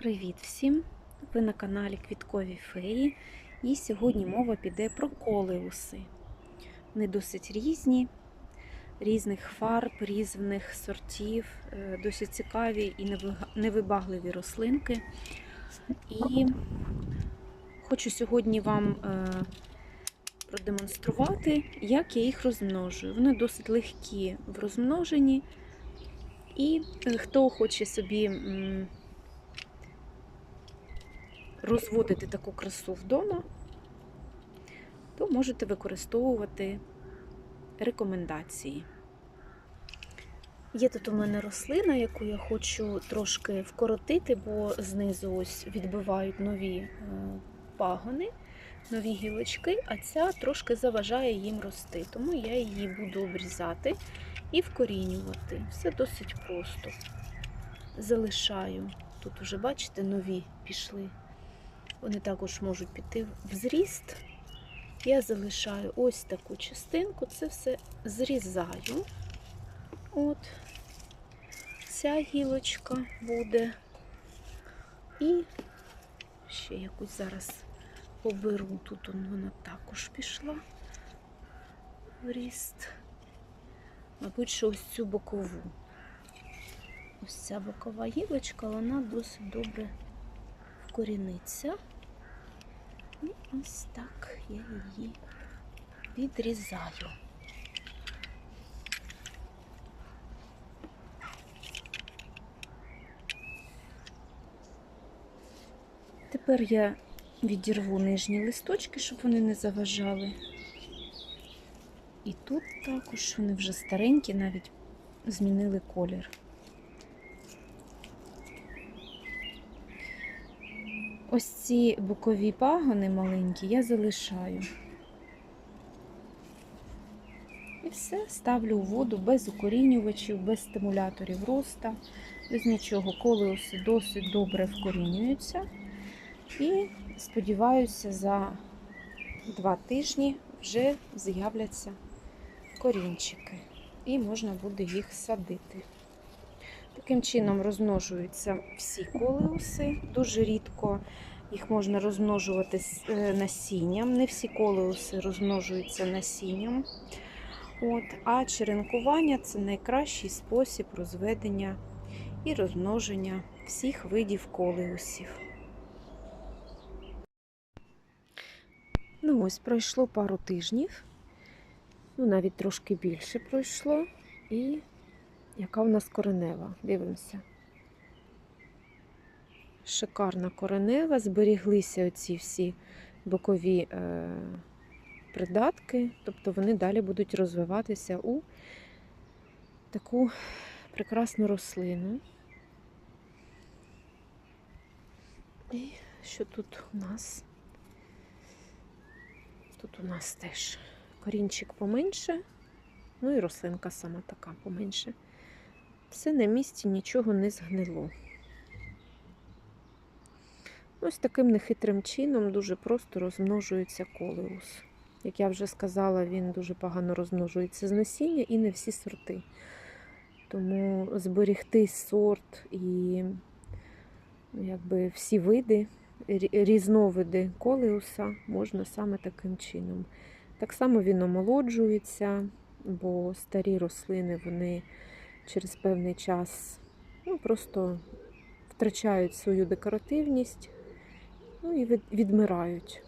Привіт всім! Ви на каналі Квіткові Феї. І сьогодні мова піде про колеуси. Вони досить різні, різних фарб, різних сортів, е, досить цікаві і невибагливі рослинки. І хочу сьогодні вам е, продемонструвати, як я їх розмножую. Вони досить легкі в розмноженні. І е, хто хоче собі розводити таку красу вдома, то можете використовувати рекомендації. Є тут у мене рослина, яку я хочу трошки вкоротити, бо знизу ось відбивають нові е, пагони, нові гілочки, а ця трошки заважає їм рости. Тому я її буду обрізати і вкорінювати. Все досить просто. Залишаю. Тут уже, бачите, нові пішли. Вони також можуть піти в зріст. Я залишаю ось таку частинку, це все зрізаю. От ця гілочка буде. І ще якусь зараз поберу. Тут вона також пішла в ріст. Мабуть, що ось цю бокову. Ось ця бокова гілочка, вона досить добре вкоріниться. І ось так я її відрізаю. Тепер я відірву нижні листочки, щоб вони не заважали. І тут також вони вже старенькі, навіть змінили колір. Ось ці бокові пагони маленькі я залишаю. І все ставлю у воду без укорінювачів, без стимуляторів роста, без нічого. Колеуси досить добре вкорінюються. І сподіваюся, за два тижні вже з'являться корінчики. І можна буде їх садити. Таким чином розмножуються всі колеуси. Дуже рідко їх можна розмножувати е, насінням. Не всі колеуси розмножуються насінням. От, а черенкування це найкращий спосіб розведення і розмноження всіх видів колеусів. Ну ось пройшло пару тижнів, ну навіть трошки більше пройшло. І яка в нас коренева? Дивимося. Шикарна коренева, зберіглися оці всі бокові е, придатки, тобто вони далі будуть розвиватися у таку прекрасну рослину. І що тут у нас? Тут у нас теж корінчик поменше, ну і рослинка сама така поменше. Все на місці, нічого не згнило. Ось таким нехитрим чином дуже просто розмножується колеус. Як я вже сказала, він дуже погано розмножується з насіння і не всі сорти. Тому зберегти сорт і якби всі види, різновиди колеуса можна саме таким чином. Так само він омолоджується, бо старі рослини вони через певний час ну, просто втрачають свою декоративність ну, і від- відмирають.